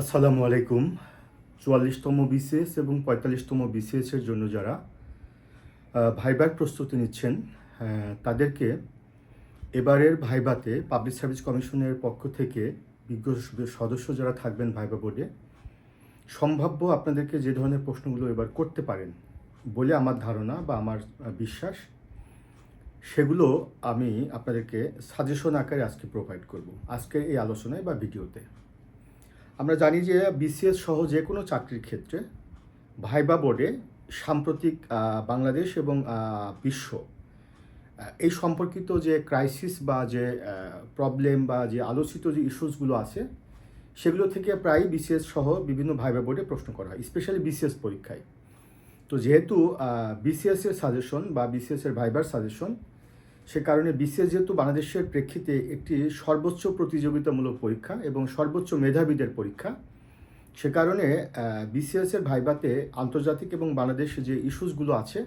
আসসালামু আলাইকুম। চুয়াল্লিশতম বিসিএস এবং পঁয়তাল্লিশতম বিসিএস এর জন্য যারা ভাইবার প্রস্তুতি নিচ্ছেন তাদেরকে এবারের ভাইবাতে পাবলিক সার্ভিস কমিশনের পক্ষ থেকে বিজ্ঞ সদস্য যারা থাকবেন ভাইবা বোর্ডে, সম্ভাব্য আপনাদেরকে যে ধরনের প্রশ্নগুলো এবার করতে পারেন বলে আমার ধারণা বা আমার বিশ্বাস, সেগুলো আমি আপনাদেরকে সাজেশন আকারে আজকে প্রোভাইড করব। আজকের এই আলোচনায় বা ভিডিওতে। আমরা জানি যে বিসিএস সহ যে কোনো চাকরির ক্ষেত্রে ভাইবা বোর্ডে সাম্প্রতিক বাংলাদেশ এবং বিশ্ব এই সম্পর্কিত যে ক্রাইসিস বা যে প্রবলেম বা যে আলোচিত যে ইস্যুসগুলো আছে, সেগুলো থেকে প্রায় বিসিএস সহ বিভিন্ন ভাইবা বোর্ডে প্রশ্ন করা হয় স্পেশালি বিসিএস পরীক্ষায়। তো যেহেতু বিসিএস এর সাজেশন বা বিসিএসের ভাইবার সাজেশন সে কারণে বিসিএস যেহেতু বাংলাদেশের প্রেক্ষিতে একটি সর্বোচ্চ প্রতিযোগিতামূলক পরীক্ষা এবং সর্বোচ্চ মেধাবীদের পরীক্ষা, সে কারণে বিসিএস এর ভাইবাতে আন্তর্জাতিক এবং বাংলাদেশে যে ইস্যুসগুলো আছে,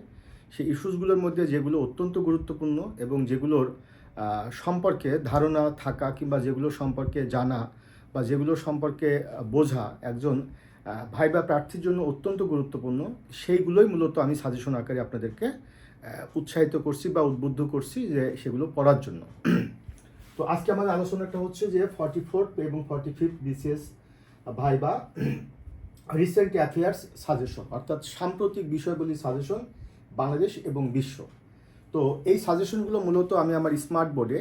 সেই ইস্যুসগুলোর মধ্যে যেগুলো অত্যন্ত গুরুত্বপূর্ণ এবং যেগুলোর সম্পর্কে ধারণা থাকা কিংবা যেগুলো সম্পর্কে জানা বা যেগুলো সম্পর্কে বোঝা একজন ভাইবা প্রার্থীর জন্য অত্যন্ত গুরুত্বপূর্ণ, সেইগুলোই মূলত আমি সাজেশন আকারে আপনাদেরকে উৎসাহিত করছি বা উদ্বুদ্ধ করছি যে সেগুলো পড়ার জন্য। তো আজকে আমাদের আলোচনাটা হচ্ছে যে ফর্টি ফোর্থ এবং forty fifth BCS viva recent affairs suggestion অর্থাৎ সাম্প্রতিক বিষয়গুলি সাজেশন বাংলাদেশ এবং বিশ্ব। তো এই সাজেশনগুলো মূলত আমি আমার স্মার্ট বোর্ডে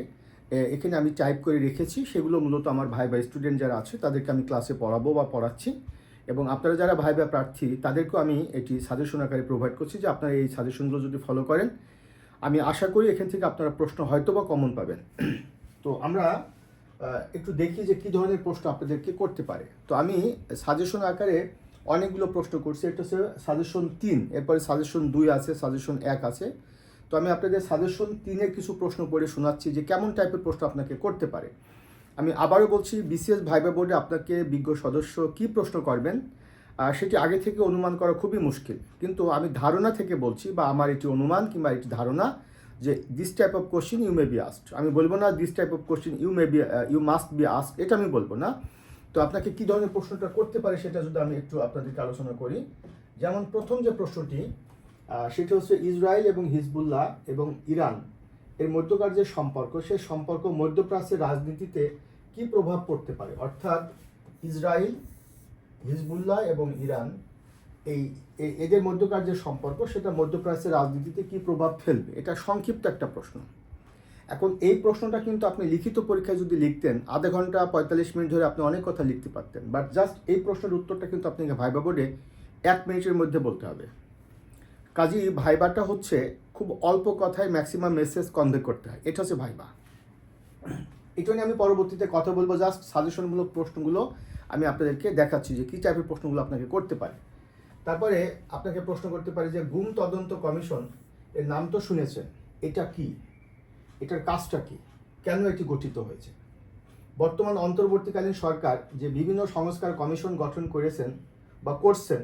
এখানে আমি টাইপ করে রেখেছি। সেগুলো মূলত আমার ভাই বা স্টুডেন্ট যারা আছে, তাদেরকে আমি ক্লাসে পড়াবো বা পড়াচ্ছি। এবং আপনারা যারা ভাই ভাই প্রার্থী, তাদেরকেও আমি এটি সাজেশন আকারে প্রোভাইড করছি যে আপনারা এই সাজেশনগুলো যদি ফলো করেন। আমি আশা করি এখান থেকে আপনারা প্রশ্ন হয়তো বা কমন পাবেন। তো আমরা একটু দেখি যে কী ধরনের প্রশ্ন আপনাদেরকে করতে পারে। তো আমি সাজেশন আকারে অনেকগুলো প্রশ্ন করছি। এটা হচ্ছে সাজেশন তিন, এরপরে সাজেশন দুই আছে সাজেশন এক আছে। তো আমি আপনাদের সাজেশন তিনের কিছু প্রশ্ন পড়ে শোনাচ্ছি যে কেমন টাইপের প্রশ্ন আপনাকে করতে পারে। আমি আবারও বলছি বিসিএস ভাইবা বোর্ডে আপনাকে বিজ্ঞ সদস্য কি প্রশ্ন করবেন সেটি আগে থেকে অনুমান করা খুবই মুশকিল। কিন্তু আমি ধারণা থেকে বলছি বা আমার এটি অনুমান কিংবা এটি ধারণা যে this type of question you may be asked আমি বলব না this type of question you may be you must be asked এটা আমি বলব না। তো আপনাকে কি ধরনের প্রশ্নটা করতে পারে সেটা যদি আমি একটু আপনাদেরকে আলোচনা করি। যেমন প্রথম যে প্রশ্নটি সেটা হচ্ছে ইসরায়েল এবং হিজবুল্লাহ এবং ইরান, এর মধ্যকার যে সম্পর্ক সেই সম্পর্ক মধ্যপ্রাচ্যের রাজনীতিতে কি প্রভাব পড়তে পারে? অর্থাৎ ইসরায়েল হিজবুল্লাহ এবং ইরান এই এদের মধ্যকার যে সম্পর্ক, সেটা মধ্যপ্রাচ্যের রাজনীতিতে কি প্রভাব ফেলবে? এটা সংক্ষিপ্ত একটা প্রশ্ন। এখন এই প্রশ্নটা কিন্তু আপনি লিখিত পরীক্ষায় যদি লিখতেন, আধা ঘণ্টা, পঁয়তাল্লিশ মিনিট ধরে আপনি অনেক কথা লিখতে পারতেন। বাট জাস্ট এই প্রশ্নের উত্তরটা কিন্তু আপনাকে ভাইবা বোর্ডে এক মিনিটের মধ্যে বলতে হবে। কাজী ভাইবাটা হচ্ছে খুব অল্প কথায় ম্যাক্সিমাম মেসেজ কনভে করতে হয়। এটা হচ্ছে ভাইবা। এটা নিয়ে আমি পরবর্তীতে কথা বলব। জাস্ট সাজেশনমূলক প্রশ্নগুলো আমি আপনাদেরকে দেখাচ্ছি যে কী টাইপের প্রশ্নগুলো আপনাকে করতে পারে। তারপরে আপনাকে প্রশ্ন করতে পারে যে গুম তদন্ত কমিশন এর নাম তো শুনেছেন। এটা কি? এটার কাজটা কি? কেন এটি গঠিত হয়েছে? বর্তমান অন্তর্বর্তীকালীন সরকার যে বিভিন্ন সংস্কার কমিশন গঠন করেছেন বা করছেন,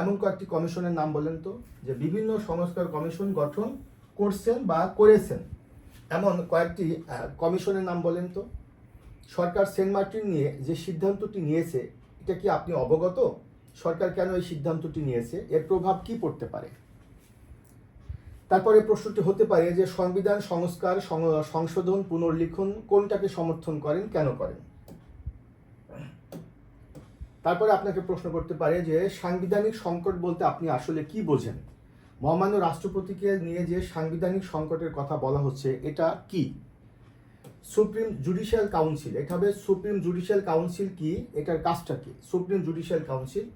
এমন কয়েকটি কমিশনের নাম বলেন তো, যে বিভিন্ন সংস্কার কমিশন গঠন করছেন বা করেছেন। এমন কয়েকটি কমিশনের নাম বলেন তো। সরকার সেন্ট মার্টিন নিয়ে যে সিদ্ধান্তটি নিয়েছে, এটা কি আপনি অবগত? সরকার কেন এই সিদ্ধান্তটি নিয়েছে? এর প্রভাব কি পড়তে পারে? তারপরে প্রশ্নটি হতে পারে যে সংবিধান, সংস্কার সংশোধন, পুনর্লিখন কোনটাকে সমর্থন করেন, কেন করেন? তারপরে আপনাকে প্রশ্ন করতে পারে যে সাংবিধানিক সংকট বলতে আপনি আসলে কি বোঝেন? মহামান্য রাষ্ট্রপতিকে নিয়ে যে সাংবিধানিক সংকটের কথা বলা হচ্ছে, এটা কি? সুপ্রিম জুডিশিয়াল কাউন্সিল, এটা হবে সুপ্রিম জুডিশিয়াল কাউন্সিল কি? এটার কাজটা কি? Supreme judicial council.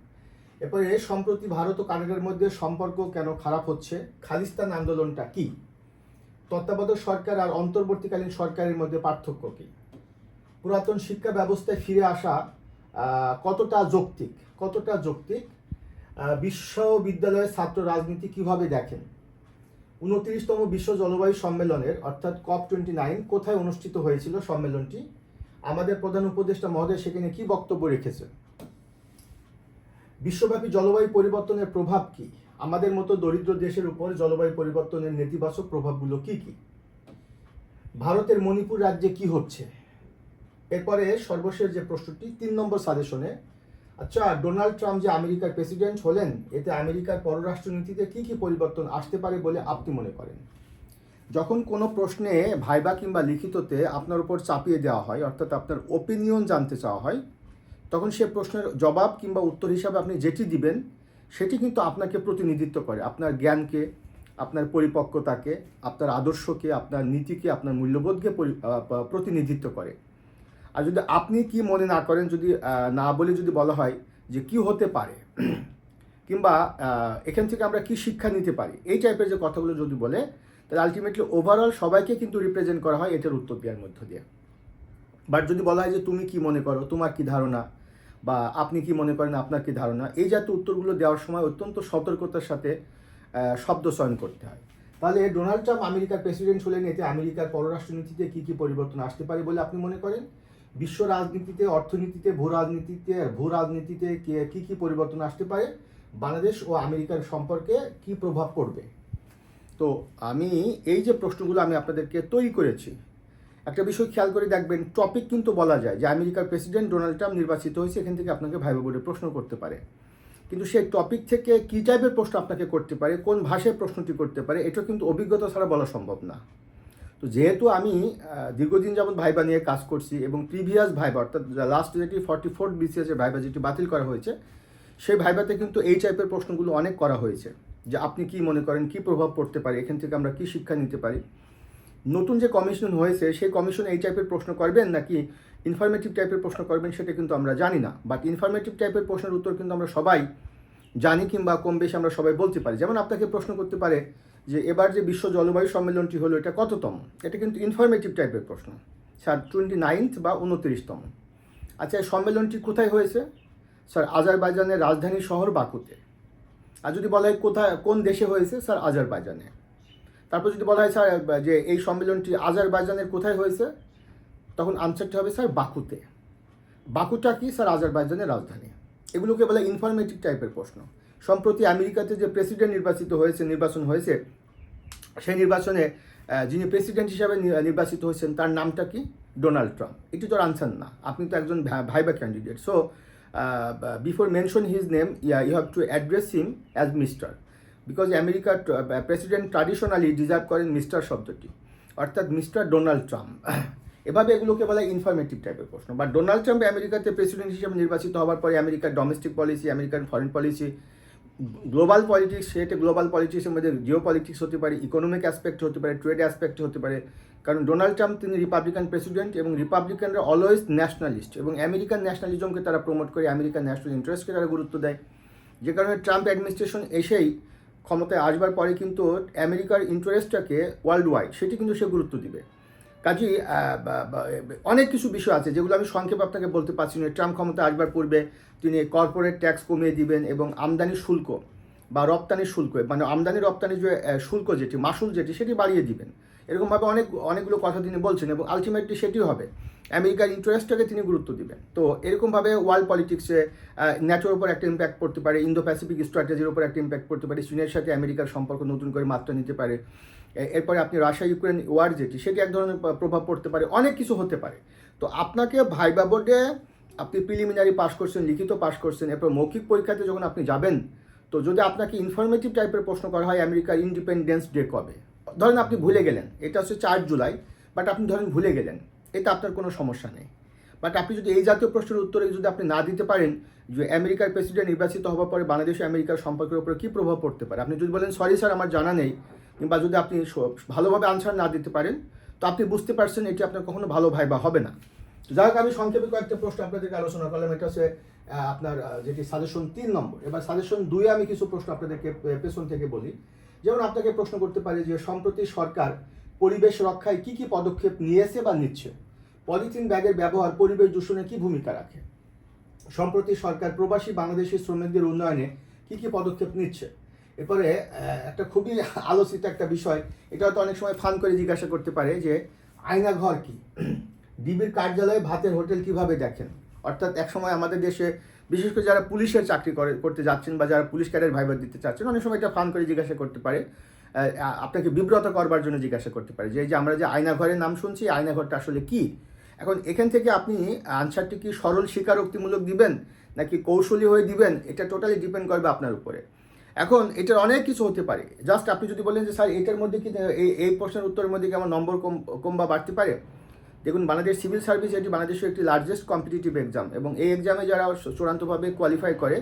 এরপরে, সম্প্রতি ভারত ও কানাডার মধ্যে সম্পর্ক কেন খারাপ হচ্ছে? খালিস্তান আন্দোলনটা কি? তত্ত্বাবধায়ক সরকার আর অন্তর্বর্তীকালীন সরকারের মধ্যে পার্থক্য কি? পুরাতন শিক্ষা ব্যবস্থায় ফিরে আসা কতটা যৌক্তিক? কতটা যৌক্তিক? বিশ্ববিদ্যালয়ের ছাত্র রাজনীতি কীভাবে দেখেন? উনত্রিশতম বিশ্ব জলবায়ু সম্মেলনের, অর্থাৎ কপ টোয়েন্টি নাইন, কোথায় অনুষ্ঠিত হয়েছিল সম্মেলনটি? আমাদের প্রধান উপদেষ্টা মহোদয় সেখানে কি বক্তব্য রেখেছেন? বিশ্বব্যাপী জলবায়ু পরিবর্তনের প্রভাব কি? আমাদের মতো দরিদ্র দেশের উপর জলবায়ু পরিবর্তনের নেতিবাচক প্রভাবগুলো কি কি? ভারতের মণিপুর রাজ্যে কি হচ্ছে? এরপরে সর্বশেষ যে প্রশ্নটি, তিন নম্বর সাজেশনে আচ্ছা ডোনাল্ড ট্রাম্প যে আমেরিকার প্রেসিডেন্ট হলেন, এতে আমেরিকার পররাষ্ট্রনীতিতে কি কি পরিবর্তন আসতে পারে বলে আপনি মনে করেন? যখন কোনো প্রশ্নে ভাইবা কিংবা লিখিততে আপনার উপর চাপিয়ে দেওয়া হয়, অর্থাৎ আপনার ওপিনিয়ন জানতে চাওয়া হয়, তখন সে প্রশ্নের জবাব কিংবা উত্তর হিসাবে আপনি যেটি দিবেন, সেটি কিন্তু আপনাকে প্রতিনিধিত্ব করে। আপনার জ্ঞানকে, আপনার পরিপক্কতাকে, আপনার আদর্শকে, আপনার নীতিকে, আপনার মূল্যবোধকে প্রতিনিধিত্ব করে। আর যদি আপনি কি মনে না করেন, যদি না বলে যদি বলা হয় যে কি হতে পারে, কিংবা এখান থেকে আমরা কি শিক্ষা নিতে পারি, এই টাইপের যে কথাগুলো যদি বলে, তাহলে আলটিমেটলি ওভারঅল সবাইকে কিন্তু রিপ্রেজেন্ট করা হয় এটার উত্তর দেওয়ার মধ্য দিয়ে। বাট যদি বলা হয় যে তুমি কি মনে করো, তোমার কি ধারণা, বা আপনি কি মনে করেন আপনার কি ধারণা, এই জাতীয় উত্তরগুলো দেওয়ার সময় অত্যন্ত সতর্কতার সাথে শব্দ চয়ন করতে হয়। তাহলে ডোনাল্ড ট্রাম্প আমেরিকার প্রেসিডেন্ট হলেন, এতে আমেরিকার পররাষ্ট্রনীতিতে কি কি পরিবর্তন আসতে পারে বলে আপনি মনে করেন? বিশ্ব রাজনীতিতে, অর্থনীতিতে, ভূ রাজনীতিতে ভূ রাজনীতিতে কি- কি পরিবর্তন আসতে পারে, বাংলাদেশ ও আমেরিকার সম্পর্কে কি প্রভাব পড়বে? তো আমি এই যে প্রশ্নগুলো আমি আপনাদেরকে তৈরি করেছি, একটা বিষয় খেয়াল করে দেখবেন, টপিক কিন্তু বলা যায় যে আমেরিকার প্রেসিডেন্ট ডোনাল্ড ট্রাম্প নির্বাচিত হয়েছে, এখান থেকে আপনাকে ভাইবা বোর্ডে প্রশ্ন করতে পারে। কিন্তু সেই টপিক থেকে কী টাইপের প্রশ্ন আপনাকে করতে পারে, কোন ভাষায় প্রশ্নটি করতে পারে এটা কিন্তু অভিজ্ঞতা ছাড়া বলা সম্ভব না। তো যেহেতু আমি দীর্ঘদিন যেমন ভাইবা নিয়ে কাজ করছি এবং প্রিভিয়াস ভাইবা অর্থাৎ লাস্ট যেটি ফর্টি ফোর্থ বিসিএস এর ভাইবা যেটি বাতিল করা হয়েছে, সেই ভাইবাতে কিন্তু এই টাইপের প্রশ্নগুলো অনেক করা হয়েছে যে আপনি কি মনে করেন, কি প্রভাব পড়তে পারে, এখান থেকে আমরা কি শিক্ষা নিতে পারি? নতুন যে কমিশন হয়েছে, সেই কমিশন এই টাইপের প্রশ্ন করবেন নাকি ইনফরমেটিভ টাইপের প্রশ্ন করবেন সেটা কিন্তু আমরা জানি না। বাট ইনফরমেটিভ টাইপের প্রশ্নের উত্তর কিন্তু আমরা সবাই জানি কিংবা কম বেশি আমরা সবাই বলতে পারি। যেমন আপনাকে প্রশ্ন করতে পারে যে এবার যে বিশ্ব জলবায়ু সম্মেলনটি হলো, এটা কততম? এটা কিন্তু ইনফরমেটিভ টাইপের প্রশ্ন। স্যার টোয়েন্টি নাইনথ বা উনত্রিশতম। আচ্ছা এই সম্মেলনটি কোথায় হয়েছে? স্যার, আজারবাইজানের রাজধানী শহর বাকুতে। আর যদি বলা হয় কোথায়, কোন দেশে হয়েছে? স্যার, আজারবাইজানে। তারপর যদি বলা হয়, স্যার, যে এই সম্মেলনটি আজারবাইজানের কোথায় হয়েছে? তখন আনসারটি হবে, স্যার, বাকুতে। বাকুটা কি? স্যার, আজারবাইজানের রাজধানী। এগুলোকে বলে ইনফরমেটিভ টাইপের প্রশ্ন। সম্প্রতি আমেরিকাতে যে প্রেসিডেন্ট নির্বাচিত হয়েছে, নির্বাচন হয়েছে, সেই নির্বাচনে যিনি প্রেসিডেন্ট হিসাবে নির্বাচিত হয়েছেন, তার নামটা কি? Donald Trump. এটি তো আনসার না। আপনি তো একজন viva candidate so before mention his name you have to address him as mister because আমেরিকার প্রেসিডেন্ট ট্রাডিশনালি ডিজার্ভ করেন মিস্টার শব্দটি। অর্থাৎ মিস্টার ডোনাল্ড ট্রাম্প এভাবে এগুলোকে বলা ইনফরমেটিভ টাইপের প্রশ্ন। বা ডোনাল্ড ট্রাম্প আমেরিকাতে প্রেসিডেন্ট হিসেবে নির্বাচিত হওয়ার পরে আমেরিকার domestic policy American foreign policy global politics সেটা গ্লোবাল পলিটিক্সের মধ্যে জিও পলিটিক্স হতে পারে ইকোনমিক অ্যাসপেক্ট হতে পারে ট্রেড অ্যাসপেক্ট হতে পারে। কারণ ডোনাল্ড ট্রাম্প তিনি রিপাবলিকান প্রেসিডেন্ট এবং রিপাবলিকানরা অলওয়েজ ন্যাশনালিস্ট এবং আমেরিকান ন্যাশনালিজমকে তারা প্রমোট করে আমেরিকান ন্যাশনাল ইন্টারেস্টকে তারা গুরুত্ব দেয়। যে কারণে ট্রাম্প অ্যাডমিনিস্ট্রেশন এসেই ক্ষমতায় আসবার পরে কিন্তু আমেরিকার ইন্টারেস্টটাকে ওয়ার্ল্ড ওয়াইড সেটি কিন্তু সে গুরুত্ব দিবে। কাজেই অনেক কিছু বিষয় আছে যেগুলো আমি সংক্ষেপে আপনাকে বলতে পারছি না। ট্রাম্প ক্ষমতা আসবার পূর্বে তিনি কর্পোরেট ট্যাক্স কমিয়ে দিবেন এবং আমদানি শুল্ক বা রপ্তানি শুল্ক মানে আমদানি রপ্তানি যে শুল্ক যেটি, মাসুল যেটি, সেটি বাড়িয়ে দিবেন। এরকমভাবে অনেক, অনেকগুলো কথা তিনি বলছেন এবং আলটিমেটলি সেটি হবে। আমেরিকার ইন্টারেস্টটাকে তিনি গুরুত্ব দিবেন। তো এরকমভাবে ওয়ার্ল্ড পলিটিক্সে ন্যাটোর উপর একটা ইম্প্যাক্ট পড়তে পারে ইন্দো প্যাসিফিক স্ট্র্যাটেজির উপর একটা ইম্প্যাক্ট পড়তে পারে, চীনের সাথে আমেরিকার সম্পর্ক নতুন করে মাত্রা নিতে পারে। এরপরে আপনি রাশিয়া ইউক্রেন ওয়ার যেটি, সেটি এক ধরনের প্রভাব পড়তে পারে, অনেক কিছু হতে পারে। তো আপনাকে ভাইবা বোর্ডে আপনি প্রিলিমিনারি পাস করছেন, লিখিত পাস করছেন, এরপর মৌখিক পরীক্ষাতে যখন আপনি যাবেন, তো যদি আপনাকে ইনফরমেটিভ টাইপের প্রশ্ন করা হয়, আমেরিকার ইন্ডিপেন্ডেন্স ডে কবে? ধরেন আপনি ভুলে গেলেন, এটা হচ্ছে চার জুলাই বাট আপনি ধরেন ভুলে গেলেন এটা আপনার কোনো সমস্যা নেই। বাট আপনি যদি এই জাতীয় প্রশ্নের উত্তরে যদি আপনি না দিতে পারেন, যে আমেরিকার প্রেসিডেন্ট নির্বাচিত হওয়ার পরে বাংলাদেশ আমেরিকার সম্পর্কের উপরে কী প্রভাব পড়তে পারে? আপনি যদি বলেন সরি স্যার আমার জানা নেই, কিংবা যদি আপনি ভালোভাবে আনসার না দিতে পারেন, তো আপনি বুঝতে পারছেন এটি আপনার কখনো ভালো ভাই বা হবে না। যাই হোক, আমি সংক্ষেপে কয়েকটা প্রশ্ন আপনাদেরকে আলোচনা করলাম। এটা হচ্ছে আপনার যেটি সাজেশন তিন নম্বর। এবার সাজেশন দুয়ে আমি কিছু প্রশ্ন আপনাদেরকে পেছন থেকে বলি। যেমন আপনাকে প্রশ্ন করতে পারি যে সম্প্রতি সরকার পরিবেশ রক্ষায় কি কি পদক্ষেপ নিয়েছে বা নিচ্ছে? পলিথিন ব্যাগের ব্যবহার পরিবেশ দূষণে কি ভূমিকা রাখে? সম্প্রতি সরকার প্রবাসী বাংলাদেশি শ্রমিকদের উন্নয়নে কি কি পদক্ষেপ নিচ্ছে? এরপরে একটা খুবই আলোচিত একটা বিষয়, এটা হয়তো অনেক সময় ফান করে জিজ্ঞাসা করতে পারে যে আয়নাঘর কি? ডিবির কার্যালয়ে ভাতের হোটেল কীভাবে দেখেন? অর্থাৎ একসময় আমাদের দেশে বিশেষ করে যারা পুলিশের চাকরি করে, করতে যাচ্ছেন বা যারা পুলিশ ক্যাডার ভাইবার দিতে চাচ্ছেন, অনেক সময় এটা ফান করে জিজ্ঞাসা করতে পারে। আপনাকে বিব্রত করবার জন্য জিজ্ঞাসা করতে পারে যে যে আমরা যে আয়নাঘরের নাম শুনছি আয়নাঘরটা আসলে কি? এখন এখান থেকে আপনি আনসারটি কি সরল স্বীকারোক্তিমূলক দিবেন, নাকি কৌশলী হয়ে দিবেন? এটা টোটালি ডিপেন্ড করবে আপনার উপরে। এখন এটার অনেক কিছু হতে পারে। জাস্ট আপনি যদি বলেন যে, স্যার, এটার মধ্যে কি এই প্রশ্নের উত্তরের মধ্যে কি আমার নম্বর কম কম বা বাড়তে পারে? দেখুন, বাংলাদেশ সিভিল সার্ভিস এটি বাংলাদেশের একটি লার্জেস্ট কম্পিটিটিভ এক্সাম এবং এই এক্সামে যারা চূড়ান্তভাবে কোয়ালিফাই করে,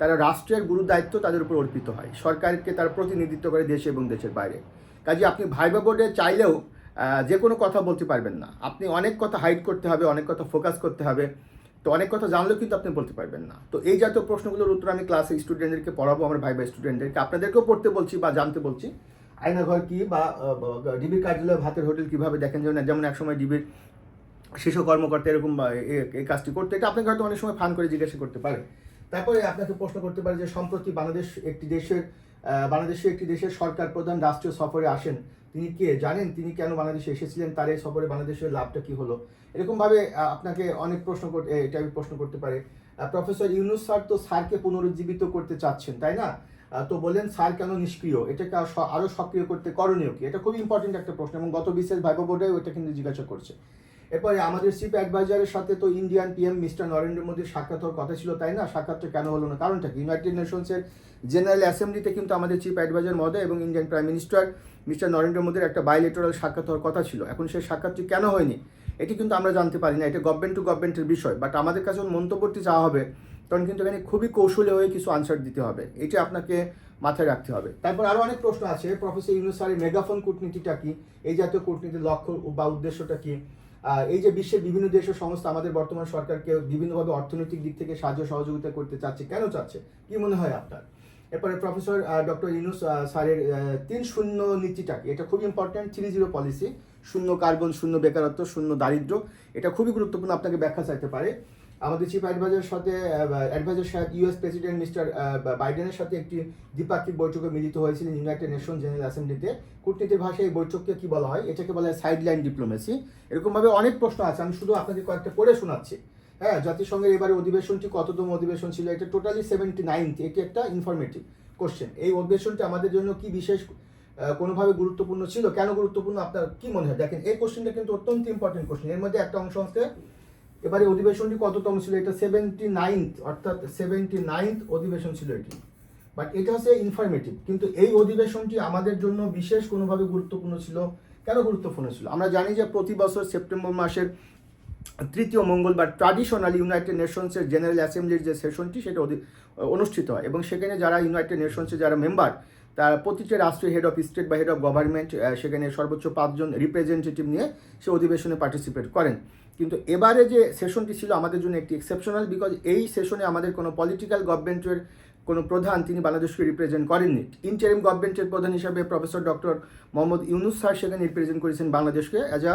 তারা রাষ্ট্রের গুরু দায়িত্ব তাদের উপর অর্পিত হয়। সরকারকে তার প্রতিনিধিত্ব করে দেশে এবং দেশের বাইরে। কাজে আপনি ভাইবা বোর্ডে চাইলেও যে কোনো কথা বলতে পারবেন না। আপনি অনেক কথা হাইড করতে হবে, অনেক কথা ফোকাস করতে হবে। তো অনেক কথা জানলেও কিন্তু আপনি বলতে পারবেন না। তো এই জাতীয় প্রশ্নগুলোর উত্তর আমি ক্লাসে স্টুডেন্টদেরকে পড়াবো, আমার ভাই ভাই স্টুডেন্টদেরকে আপনাদেরকেও পড়তে বলছি বা জানতে বলছি। আয়নাঘর কি বা ডিবির কার্যালয় ভাতের হোটেল কীভাবে দেখেন? যেমন যেমন একসময় ডিবির শিশু কর্মকর্তা এরকম এই কাজটি করতে, এটা আপনাকে হয়তো অনেক সময় ফান করে জিজ্ঞাসা করতে পারে। তারপরে আপনাকে প্রশ্ন করতে পারে যে, সম্প্রতি বাংলাদেশ একটি দেশের বাংলাদেশে একটি দেশের সরকার প্রধান রাষ্ট্রীয় সফরে আসেন। তিনি কে? জানেন? তিনি কেন বাংলাদেশে এসেছিলেন? তার এই সফরে বাংলাদেশের লাভটা কি হলো? এরকমভাবে আপনাকে অনেক প্রশ্ন করতে আমি প্রশ্ন করতে পারে। প্রফেসর ইউনুস স্যার তো স্যারকে পুনরুজ্জীবিত করতে চাচ্ছেন, তাই না? তো বললেন, স্যার, কেন নিষ্ক্রিয়? এটাকে আর স- আরও সক্রিয় করতে করণীয় কি? এটা খুবই ইম্পর্টেন্ট একটা প্রশ্ন এবং গত বিশেষ ভাইবা বোর্ডে ওইটা কিন্তু জিজ্ঞাসা করছে। এরপরে আমাদের চিফ অ্যাডভাইজারের সাথে তো ইন্ডিয়ান পিএম মিস্টার নরেন্দ্র মোদীর সাক্ষাৎ হওয়ার কথা ছিল, তাই না? সাক্ষাৎটা কেন হলো না? কারণটা কি? ইউনাইটেড নেশনসের জেনারেল অ্যাসেম্বলিতে কিন্তু আমাদের চিফ অ্যাডভাইজার মহোদয় এবং Indian prime minister mister Narendra মোদীর একটা বাইলেটারাল সাক্ষাৎ হওয়ার কথা ছিল। এখন সেই সাক্ষাৎটি কেন হয়নি? এটি কিন্তু আমরা জানতে পারি না। এটা গভর্নমেন্ট টু গভর্নমেন্টের বিষয়। বাট আমাদের কাছে মন্তব্যটি চাওয়া হবে তখন কিন্তু এখানে খুবই কৌশলী হয়ে কিছু আনসার দিতে হবে। এটি আপনাকে মাথায় রাখতে হবে। তারপর আরও অনেক প্রশ্ন আছে। প্রফেসর ইউনুস স্যারের মেগাফোন কূটনীতিটা কি? এই জাতীয় কূটনীতির লক্ষ্য বা উদ্দেশ্যটা কি? এই যে বিশ্বের বিভিন্ন দেশের সংস্থা আমাদের বর্তমান সরকারকে বিভিন্নভাবে অর্থনৈতিক দিক থেকে সাহায্য সহযোগিতা করতে চাচ্ছে। কেন চাচ্ছে? কি মনে হয় আপনার? এরপরে প্রফেসর ডক্টর ইউনুস স্যারের তিন শূন্য নীতিটা কি? এটা খুব ইম্পর্টেন্ট থ্রি জিরো পলিসি শূন্য কার্বন শূন্য বেকারত্ব, শূন্য দারিদ্র্য। এটা খুবই গুরুত্বপূর্ণ। আপনাকে ব্যাখ্যা চাইতে পারে। আমাদের চিফ অ্যাডভাইজার সাথে অ্যাডভাইজার সাহেব ইউএস প্রেসিডেন্ট মিস্টার বাইডেনের সাথে একটি দ্বিপাক্ষিক বৈঠকে মিলিত হয়েছিলেন ইউনাইটেড নেশন জেনারেল অ্যাসেম্বলিতে কূটনীতির ভাষায় এই বৈঠককে কি বলা হয়? এটাকে বলা হয় সাইডলাইন ডিপ্লোমেসি এরকমভাবে অনেক প্রশ্ন আছে, আমি শুধু আপনাকে কয়েকটা পড়ে শোনাচ্ছি। হ্যাঁ জাতিসংঘের এবারে অধিবেশনটি কততম অধিবেশন ছিল? এটা টোটালি সেভেন্টি নাইনথ এটি একটা ইনফরমেটিভ কোশ্চেন এই অধিবেশনটি আমাদের জন্য কি বিশেষ কোনোভাবে গুরুত্বপূর্ণ ছিল? কেন গুরুত্বপূর্ণ? আপনার কি মনে হয়? দেখেন, এই কোশ্চেনটা কিন্তু অত্যন্ত ইম্পর্টেন্ট কোশ্চেন এর মধ্যে একটা অংশ আছে এবারে অধিবেশনটি কততম ছিল? এটা সেভেন্টি নাইনথ অর্থাৎ সেভেন্টি নাইনথ অধিবেশন ছিল এটি। বাট এটা হচ্ছে ইনফরমেটিভ কিন্তু এই অধিবেশনটি আমাদের জন্য বিশেষ কোনোভাবে গুরুত্বপূর্ণ ছিল? কেন গুরুত্বপূর্ণ ছিল? আমরা জানি যে প্রতি বছর সেপ্টেম্বর মাসের তৃতীয় মঙ্গলবার ট্রাডিশনাল ইউনাইটেড নেশনসের জেনারেল অ্যাসেম্বলির যে সেশনটি সেটা অনুষ্ঠিত হয়। এবং সেখানে যারা ইউনাইটেড নেশনসের যারা মেম্বার তার প্রতিটি রাষ্ট্রের হেড অফ স্টেট বা হেড অফ গভর্নমেন্ট সেখানে সর্বোচ্চ পাঁচজন রিপ্রেজেন্টেটিভ নিয়ে সে অধিবেশনে পার্টিসিপেট করেন। কিন্তু এবারে যে সেশনটি ছিল আমাদের জন্য একটি এক্সেপশনাল বিকজ এই সেশনে আমাদের কোনো পলিটিক্যাল গভর্নমেন্টের কোনো প্রধান তিনি বাংলাদেশকে রিপ্রেজেন্ট করেননি। ইন্টারিম গভর্নমেন্টের প্রধান হিসাবে professor doctor Mohammad Yunus sir সেখানে রিপ্রেজেন্ট করেছেন বাংলাদেশকে as a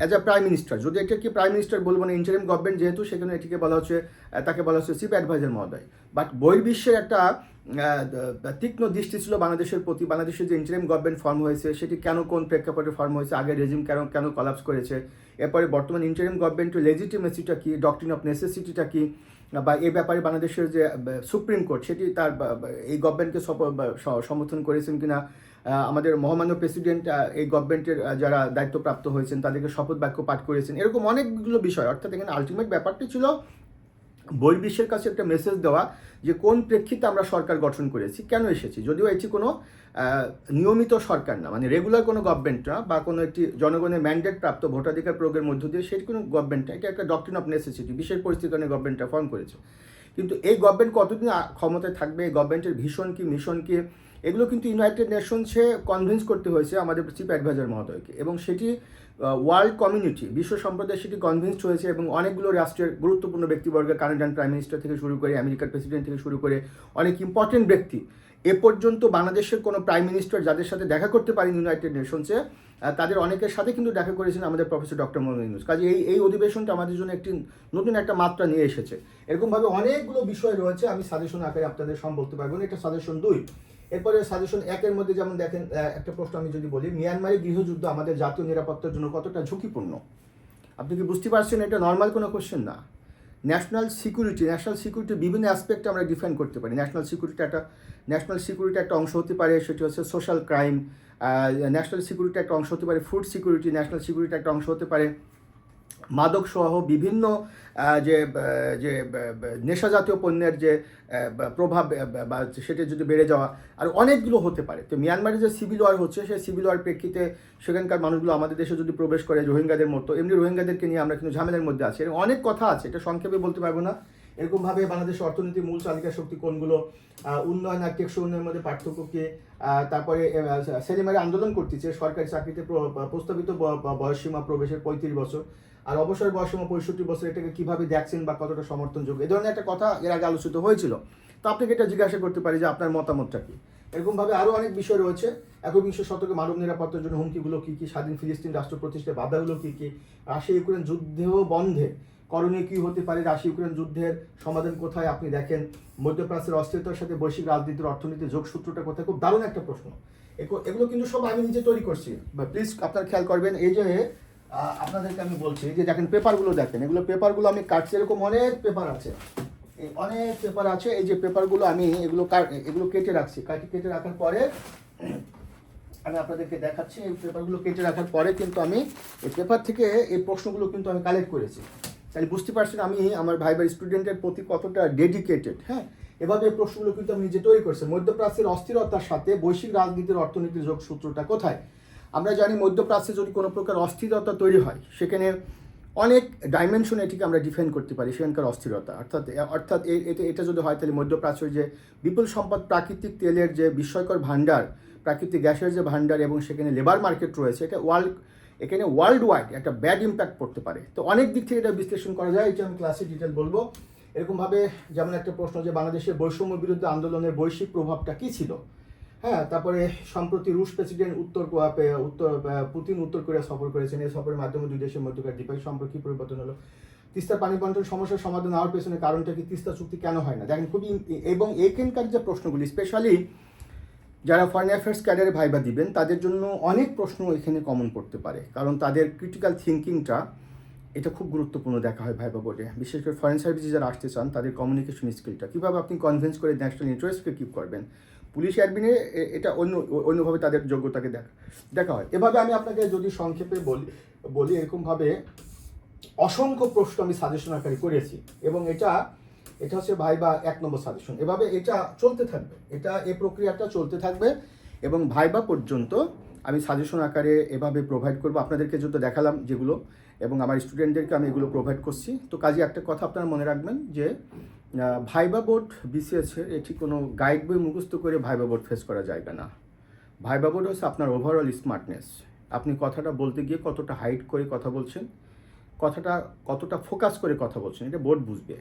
as a prime minister যদি এটাকে প্রাইম মিনিস্টার বলব না ইন্টারিম গভর্নমেন্ট যেহেতু, সেখানে এটিকে বলা হচ্ছে তাকে বলা হচ্ছে চিফ অ্যাডভাইজার মহোদয়। বাট বহির্বিশ্বের একটা তীক্ষ্ণ দৃষ্টি ছিল বাংলাদেশের প্রতি, বাংলাদেশের যে ইন্টারিম গভর্নমেন্ট ফর্ম হয়েছে, সেটি কেন কোন প্রেক্ষাপটে ফর্ম হয়েছে, আগে রেজিম কেন কেন কলাপস করেছে, এরপরে বর্তমান ইন্টারিম গভর্নমেন্টের লেজিটিমেসিটা কি ডক্ট্রিন অফ নেসেসিটিটা কি, বা এ ব্যাপারে বাংলাদেশের যে সুপ্রিম কোর্ট সেটি তার এই গভর্নমেন্টকে সমর্থন করেছেন কিনা আমাদের মহামান্য প্রেসিডেন্ট এই গভর্নমেন্টের যারা দায়িত্বপ্রাপ্ত হয়েছেন, তাদেরকে শপথ বাক্য পাঠ করেছেন। এরকম অনেকগুলো বিষয়, অর্থাৎ এখানে আলটিমেট ব্যাপারটি ছিল বহির্বিশ্বের কাছে একটা মেসেজ দেওয়া যে কোন প্রেক্ষিতে আমরা সরকার গঠন করেছি, কেন এসেছি? যদিও এটি কোনো নিয়মিত সরকার না মানে রেগুলার কোনো গভর্নমেন্ট না, বা কোনো একটি জনগণের ম্যান্ডেট প্রাপ্ত ভোটাধিকার প্রয়োগের মধ্য দিয়ে সেটি কোনো গভর্নমেন্টটা এটা একটা ডক্টরিন অফ নেসেসিটি বিশেষ পরিস্থিতি কারণে গভর্নমেন্টটা ফর্ম করেছে। কিন্তু এই গভর্নমেন্ট কতদিন ক্ষমতায় থাকবে, এই গভর্নমেন্টের ভীষণ কি মিশন কি এগুলো কিন্তু ইউনাইটেড নেশনসে কনভিন্স করতে হয়েছে আমাদের চিফ অ্যাডভাইজার মহোদয়কে। এবং সেটি ওয়ার্ল্ড কমিউনিটি বিশ্ব সম্প্রদায় সেটি কনভিন্সড হয়েছে এবং অনেকগুলো রাষ্ট্রের গুরুত্বপূর্ণ ব্যক্তিবর্গ কানাডিয়ান প্রাইম মিনিস্টার থেকে শুরু করে আমেরিকার প্রেসিডেন্ট থেকে শুরু করে, অনেক ইম্পর্টেন্ট ব্যক্তি। এ পর্যন্ত বাংলাদেশের কোনো প্রাইম মিনিস্টার যাদের সাথে দেখা করতে পারেন ইউনাইটেড নেশনসে তাদের অনেকের সাথে কিন্তু দেখা করেছেন আমাদের প্রফেসর ডক্টর মোহাম্মদ ইউনুস। কাজে এই এই অধিবেশনটা আমাদের জন্য একটি নতুন একটা মাত্রা নিয়ে এসেছে। এরকমভাবে অনেকগুলো বিষয় রয়েছে, আমি সাজেশন আকারে আপনাদের সম বলতে পারব এটা সাজেশন দুই। এরপরে সাজেশন একের মধ্যে যেমন দেখেন একটা প্রশ্ন আমি যদি বলি, মিয়ানমারে গৃহযুদ্ধ আমাদের জাতীয় নিরাপত্তার জন্য কতটা ঝুঁকিপূর্ণ? আপনি কি বুঝতে পারছেন এটা নর্মাল কোনো কোশ্চেন না? ন্যাশনাল সিকিউরিটি ন্যাশনাল সিকিউরিটির বিভিন্ন অ্যাসপেক্ট আমরা ডিফাইন করতে পারি। ন্যাশনাল সিকিউরিটি একটা ন্যাশনাল সিকিউরিটি একটা অংশ হতে পারে, সেটি হচ্ছে সোশ্যাল ক্রাইম ন্যাশনাল সিকিউরিটি একটা অংশ হতে পারে ফুড সিকিউরিটি ন্যাশনাল সিকিউরিটি একটা অংশ হতে পারে। মাদক সহ বিভিন্ন যে যে নেশা জাতীয় পণ্যের যে প্রভাব বা সেটা যদি বেড়ে যাওয়া, আর অনেকগুলো হতে পারে। তো মিয়ানমারে যে সিভিল ওয়ার হচ্ছে, সেই সিভিল ওয়ার প্রেক্ষিতে সেখানকার মানুষগুলো আমাদের দেশে যদি প্রবেশ করে রোহিঙ্গাদের মতো, এমনি রোহিঙ্গাদেরকে নিয়ে আমরা কিন্তু ঝামেলার মধ্যে আছি। এরকম অনেক কথা আছে, এটা সংক্ষেপে বলতে পারব না। এরকমভাবে বাংলাদেশের অর্থনীতির মূল চালিকা শক্তি কোনগুলো? উন্নয়ন আর টেকসই উন্নয়নের মধ্যে পার্থক্য কি? তারপরে সেলিমারে আন্দোলন করতেছে, সরকারি চাকরিতে প্রস্তাবিত বয়সসীমা প্রবেশের পঁয়ত্রিশ বছর। আর অবসর বয়সসীমা পঁয়ষট্টি বছর এটাকে কীভাবে দেখছেন বা কতটা সমর্থন সমর্থনযোগ্য এ ধরনের একটা কথা এর আগে আলোচিত হয়েছিল। তো আপনাকে এটা জিজ্ঞাসা করতে পারি যে আপনার মতামতটা কি? এরকমভাবে আরও অনেক বিষয় রয়েছে। একবিংশ শতকে মানব নিরাপত্তার জন্য হুমকিগুলো কী কী? স্বাধীন ফিলিস্তিন রাষ্ট্র প্রতিষ্ঠার বাধাগুলো কী কী? রাশিয়া ইউক্রেন যুদ্ধেও বন্ধে। করণীয় কী হতে পারে? রাশিয়া ইউক্রেন যুদ্ধের সমাধান কোথায় আপনি দেখেন? মধ্যপ্রাচ্যের অস্থিরতার সাথে বৈশ্বিক রাজনীতির অর্থনীতির যোগসূত্রটা কোথায়? খুব দারুণ একটা প্রশ্ন। এগু- এগুলো কিন্তু সব আমি নিজে তৈরি করছি। প্লিজ আপনার খেয়াল করবেন, এই যে আপনাদেরকে আমি বলছি যে দেখেন পেপারগুলো দেখেন, এগুলো পেপারগুলো আমি কাটছি, এরকম অনেক পেপার আছে। এই অনেক পেপার আছে, এই যে পেপারগুলো আমি এগুলো এগুলো কেটে রাখছি। কাটি, কেটে রাখার পরে, আমি আপনাদেরকে দেখাচ্ছি, এই পেপারগুলো কেটে রাখার পরে কিন্তু আমি এই পেপার থেকে এই প্রশ্নগুলো কিন্তু আমি কালেক্ট করেছি। তাহলে বুঝতে পারছেন আমি, আমার ভাই ভাই স্টুডেন্টের প্রতি কতটা ডেডিকেটেড হ্যাঁ? এভাবে এই প্রশ্নগুলো কিন্তু আমি নিজে তৈরি করছি। মধ্যপ্রাচ্যের অস্থিরতার সাথে বৈশ্বিক রাজনীতির অর্থনীতির যোগসূত্রটা কোথায়? আমরা জানি মধ্যপ্রাচ্যে যদি কোনো প্রকার অস্থিরতা তৈরি হয়, সেখানে অনেক ডাইমেনশন এটিকে আমরা ডিফেন্ড করতে পারি, সেখানকার অস্থিরতা। অর্থাৎ অর্থাৎ এটা এটা যদি হয়, তাহলে মধ্যপ্রাচ্যের যে বিপুল সম্পদ, প্রাকৃতিক তেলের যে বিস্ময়কর ভাণ্ডার, প্রাকৃতিক গ্যাসের যে ভাণ্ডার এবং সেখানে লেবার মার্কেট রয়েছে, এটা ওয়ার্ল্ড এখানে ওয়ার্ল্ড ওয়াইড একটা ব্যাড ইম্প্যাক্ট পড়তে পারে। তো অনেক দিক থেকে এটা বিশ্লেষণ করা যায় এটা আমি ক্লাসে ডিটেল বলব। এরকমভাবে যেমন একটা প্রশ্ন যে, বাংলাদেশের বৈষম্য বিরুদ্ধে আন্দোলনের বৈশ্বিক প্রভাবটা কী ছিল? হ্যাঁ তারপরে সম্প্রতি রুশ প্রেসিডেন্ট উত্তর উত্তর পুতিন উত্তর কোরিয়া সফর করেছেন। এই সফরের মাধ্যমে দুই দেশের মধ্যকার দ্বিপাক্ষিক সম্পর্ক পরিবর্তন হলো? তিস্তার পানি বন্টন সমস্যার সমাধান হওয়ার পেছনে কারণটা কি তিস্তা চুক্তি কেন হয় না? দেখেন, খুবই এবং এখানকার যে প্রশ্নগুলি স্পেশালি যারা ফরেন অ্যাফেয়ার্স ক্যাডারে ভাইবা দিবেন, তাদের জন্য অনেক প্রশ্ন এখানে কমন পড়তে পারে। কারণ তাদের ক্রিটিক্যাল থিঙ্কিংটা এটা খুব গুরুত্বপূর্ণ দেখা হয় ভাইবা বোর্ডে বিশেষ করে ফরেন সার্ভিসে যারা আসতে চান, তাদের কমিউনিকেশন স্কিলটা কীভাবে আপনি কনভিন্স করে ন্যাশনাল ইন্টারেস্টকে কিপ করবেন? পুলিশ অ্যাডমিনে এটা অন্য, অন্যভাবে তাদের যোগ্যতাকে দেখা দেখা হয়। এভাবে আমি আপনাকে যদি সংক্ষেপে বলি বলি এরকমভাবে অসংখ্য প্রশ্ন আমি সাজেশন আকারে করেছি এবং এটা এটা হচ্ছে ভাইবা এক নম্বর সাজেশন এভাবে এটা চলতে থাকবে, এটা এই প্রক্রিয়াটা চলতে থাকবে এবং ভাইবা পর্যন্ত আমি সাজেশন আকারে এভাবে প্রোভাইড করব। আপনাদেরকে যত দেখালাম যেগুলো এবং আমার স্টুডেন্টদেরকে আমি এগুলো প্রোভাইড করছি। তো কাজে, একটা কথা আপনারা মনে রাখবেন যে ভাইবা বোর্ড বিসিএসের এটি কোনো গাইড বই মুখস্থ করে ভাইবা বোর্ড ফেস করা যাবে না। ভাইবা বোর্ড হচ্ছে আপনার ওভারঅল স্মার্টনেস আপনি কথাটা বলতে গিয়ে কতটা হাইট করে কথা বলছেন, কথাটা কতটা ফোকাস করে কথা বলছেন, এটা বোর্ড বুঝবে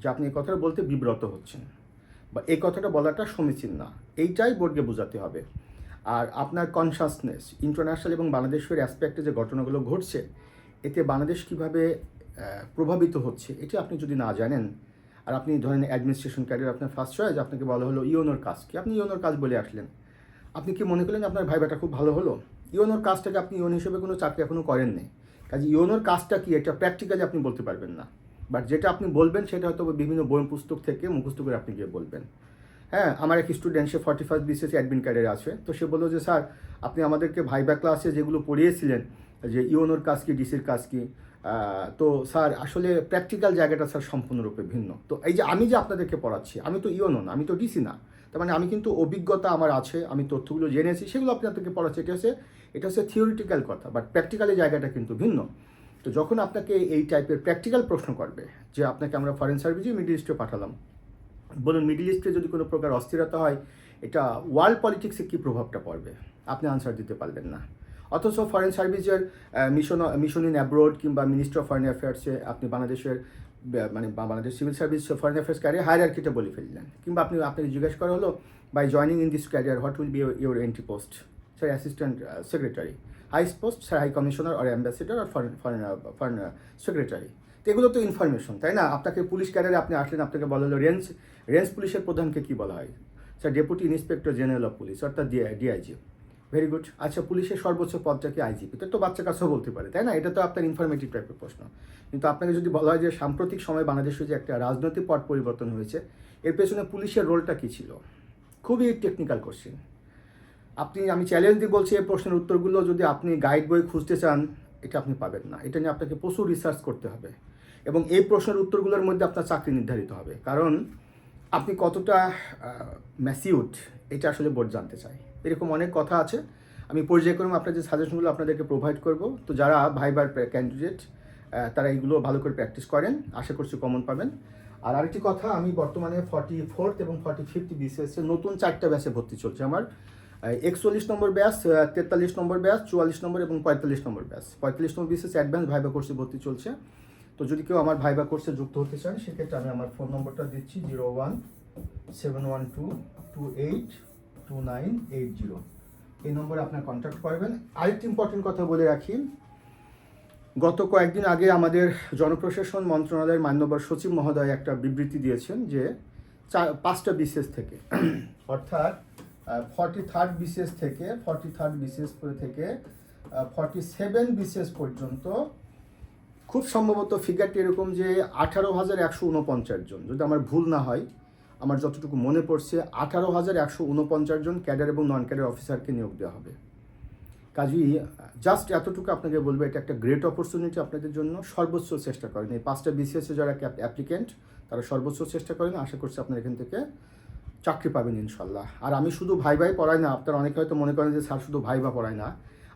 যে আপনি এই কথাটা বলতে বিব্রত হচ্ছেন। বা এই কথাটা বলাটা সমীচীন না। এইটাই বোর্ডকে বোঝাতে হবে। আর আপনার কনসাসনেস ইন্টারন্যাশনাল এবং বাংলাদেশের অ্যাসপেক্টে যে ঘটনাগুলো ঘটছে, এতে বাংলাদেশ কীভাবে প্রভাবিত হচ্ছে, এটি আপনি যদি না জানেন আর আপনি ধরেন অ্যাডমিনিস্ট্রেশন ক্যারিয়ার আপনার ফার্স্ট চয়েস আপনাকে বলা হলো ইওনোর কাজ কি? আপনি ইওনোর কাজ বলে আসলেন। আপনি কি মনে করলেন আপনার ভাইবাটা খুব ভালো হলো? ইওনোর কাজটাকে আপনি ইওন হিসেবে কোনো চাকরি এখনও করেননি কাজে ইওনোর কাজটা কি? এটা প্র্যাকটিক্যালি আপনি বলতে পারবেন না। বাট যেটা আপনি বলবেন, সেটা হয়তো বিভিন্ন বই পুস্তক থেকে মুখস্থ করে আপনি গিয়ে বলবেন। হ্যাঁ আমার এক স্টুডেন্ট সে forty first BCS admin career আছে। তো সে বলল যে, স্যার, আপনি আমাদেরকে ভাইবা ক্লাসে যেগুলো পড়িয়েছিলেন, যে ইওনোর কাজ কি ডিসির কাজ কি? তো স্যার, আসলে প্র্যাকটিক্যাল জায়গাটা স্যার সম্পূর্ণরূপে ভিন্ন। তো এই যে আমি যে আপনাদেরকে পড়াচ্ছি, আমি তো ইওনো না, আমি তো ডিসি না, তার মানে আমি কিন্তু অভিজ্ঞতা আমার আছে, আমি তথ্যগুলো জেনেছি, সেগুলো আপনাদেরকে পড়াচ্ছি, এটা হচ্ছে এটা হচ্ছে থিওরিটিক্যাল কথা বাট প্র্যাকটিক্যালি জায়গাটা কিন্তু ভিন্ন। তো যখন আপনাকে এই টাইপের প্র্যাকটিক্যাল প্রশ্ন করবে, যে আপনাকে আমরা ফরেন সার্ভিসে মিডল ইস্টে পাঠালাম, বলুন মিডল ইস্টে যদি কোনো প্রকার অস্থিরতা হয়, এটা ওয়ার্ল্ড পলিটিক্সে কী প্রভাবটা পড়বে? আপনি আনসার দিতে পারবেন না। অথচ ফরেন সার্ভিসের মিশন মিশন ইন অ্যাব্রোড কিংবা মিনিস্টার অফ ফরেন অ্যাফেয়ার্সে আপনি বাংলাদেশের মানে Bangladesh civil service foreign affairs career হায়ারার্কিটা বলে ফেললেন। কিংবা আপনি, আপনাকে জিজ্ঞেস করা হলো by joining in this career what will be your entry post sir assistant secretary highest post sir high commissioner R ambassador আর ফরেন ফরেন ফরেন সেক্রেটারি তো এগুলো তো ইনফরমেশন তাই না? আপনাকে পুলিশ ক্যারিয়ারে আপনি আসলেন, আপনাকে বলা হলো রেঞ্জ রেঞ্জ পুলিশের প্রধানকে কী বলা হয়? Sir deputy inspector general of police অর্থাৎ ডিআইজি ভেরি গুড আচ্ছা পুলিশের সর্বোচ্চ পদটা কি আইজিপি তো তো বাচ্চা কাছেও বলতে পারে, তাই না? এটা তো আপনার ইনফরমেটিভ টাইপের প্রশ্ন। কিন্তু আপনাকে যদি বলা হয় যে সাম্প্রতিক সময় বাংলাদেশে যে একটা রাজনৈতিক পট পরিবর্তন হয়েছে, এর পেছনে পুলিশের রোলটা কী ছিল? খুবই টেকনিক্যাল কোশ্চেন আপনি, আমি চ্যালেঞ্জ দিয়ে বলছি এই প্রশ্নের উত্তরগুলো, যদি আপনি গাইড বই খুঁজতে চান, এটা আপনি পাবেন না। এটা নিয়ে আপনাকে প্রচুর রিসার্চ করতে হবে। এবং এই প্রশ্নের উত্তরগুলোর মধ্যে আপনার চাকরি নির্ধারিত হবে। কারণ আপনি কতটা ম্যাসিউড এটা আসলে বোর্ড জানতে চায়। এরকম অনেক কথা আছে। আমি পর্যায়ক্রমে আপনার যে সাজেশনগুলো আপনাদেরকে প্রোভাইড করব। তো যারা ভাইবার ক্যান্ডিডেট তারা এইগুলো ভালো করে প্র্যাকটিস করেন, আশা করছি কমন পাবেন। আর আরেকটি কথা, আমি বর্তমানে ফর্টি ফোর্থ এবং ফর্টি ফিফথ বিসিএস এর নতুন চারটা ব্যাচে ভর্তি চলছে আমার। একচল্লিশ নম্বর ব্যাচ তেতাল্লিশ নম্বর ব্যাচ চুয়াল্লিশ নম্বর এবং পঁয়তাল্লিশ নম্বর ব্যাচ পঁয়তাল্লিশ নম্বর বিসিএস অ্যাডভান্স ভাইবা কোর্সে ভর্তি চলছে। তো যদি কেউ আমার ভাইবা কোর্সে যুক্ত হতে চান, সেক্ষেত্রে আমি আমার ফোন নম্বরটা দিচ্ছি zero one seven one two two eight two nine eight zero এই নম্বরে আপনার কন্ট্যাক্ট করবেন। আরেকটি ইম্পর্টেন্ট কথা বলে রাখি। গত কয়েকদিন আগে আমাদের জনপ্রশাসন মন্ত্রণালয়ের মান্যবর সচিব মহোদয় একটা বিবৃতি দিয়েছেন যে পাঁচটা বিসিএস থেকে। অর্থাৎ ফর্টি থার্ড বিসিএস থেকে ফর্টি থার্ড বিসিএস থেকে ফর্টি সেভেন বিসিএস পর্যন্ত খুব সম্ভবত ফিগারটি এরকম যে আঠারো হাজার একশো উনপঞ্চাশ জন। যদি আমার ভুল না হয় আমার যতটুকু মনে পড়ছে, আঠারো হাজার একশো উনপঞ্চাশ জন ক্যাডার এবং নন ক্যাডার অফিসারকে নিয়োগ দেওয়া হবে। কাজেই জাস্ট এতটুকু আপনাকে বলব, এটা একটা গ্রেট অপরচুনিটি আপনাদের জন্য। সর্বোচ্চ চেষ্টা করেন। এই পাঁচটা বিসিএসে যারা অ্যাপ্লিকেন্ট তারা সর্বোচ্চ চেষ্টা করেন। আশা করছি আপনারা এখান থেকে চাকরি পাবেন, ইনশাল্লাহ। আর আমি শুধু ভাই ভাই পড়াই না, আপনারা অনেকে হয়তো মনে করেন যে, স্যার, শুধু ভাই বা পড়ায় না।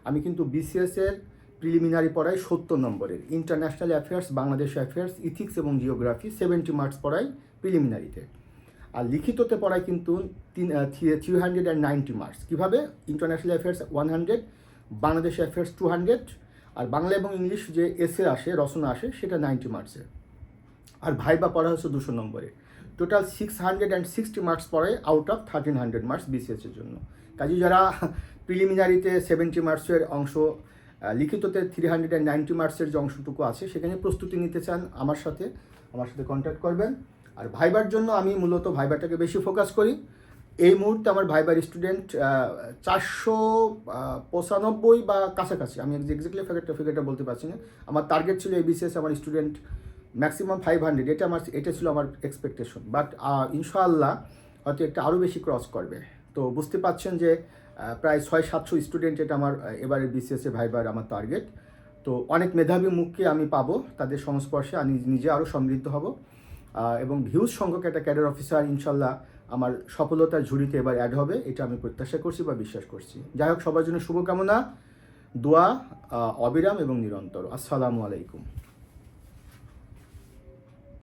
আমি কিন্তু বিসিএস এর প্রিলিমিনারি পড়াই সত্তর নম্বরের। International affairs Bangladesh affairs ethics এবং জিওগ্রাফি সেভেন্টি মার্কস পড়াই প্রিলিমিনারিতে আর লিখিততে পড়ায় কিন্তু তিন three hundred and ninety marks. কীভাবে? International affairs one hundred, Bangladesh affairs two hundred, আর বাংলা এবং ইংলিশ যে এসে আসে, রচনা আসে, সেটা নাইনটি মার্কসের আর ভাইবা পড়া হচ্ছে দুশো নম্বরে। Total six hundred and sixty marks পড়ে out of thirteen hundred marks বিসিএসের জন্য। কাজে যারা প্রিলিমিনারিতে সেভেন্টি মার্কসের অংশ লিখিততে থ্রি হান্ড্রেড অ্যান্ড নাইনটি মার্কসের যে অংশটুকু আছে, সেখানে প্রস্তুতি নিতে চান আমার সাথে আমার সাথে কন্ট্যাক্ট করবেন। আর ভাইবার জন্য আমি মূলত ভাইবারটাকে বেশি ফোকাস করি। এই মুহূর্তে আমার ভাইবার স্টুডেন্ট চারশো পঁচানব্বই বা কাছাকাছি, আমি এক্সাক্টলি ফিগারটা ফিগারটা বলতে পারছি না। আমার টার্গেট ছিল এবিসিএস আমার স্টুডেন্ট ম্যাক্সিমাম ফাইভ হান্ড্রেড এটা আমার এটা ছিল আমার এক্সপেকটেশন বাট ইনশাআল্লাহ হয়তো একটা আরও বেশি ক্রস করবে। তো বুঝতে পারছেন যে প্রায় ছয় সাতশো স্টুডেন্ট এটা আমার এবারে বিসিএসএ ভাইবার আমার টার্গেট তো অনেক মেধাবী মুখকে আমি পাবো, তাদের সংস্পর্শে আমি নিজে আরও সমৃদ্ধ হব। এবং ভিউজ সংখ্যক একটা ক্যাডার অফিসার ইনশাল্লাহ আমার সফলতার ঝুড়িতে এবার অ্যাড হবে, এটা আমি প্রত্যাশা করছি বা বিশ্বাস করছি। যাই হোক, সবার জন্য শুভকামনা, দোয়া অবিরাম এবং নিরন্তর। আসসালামু আলাইকুম।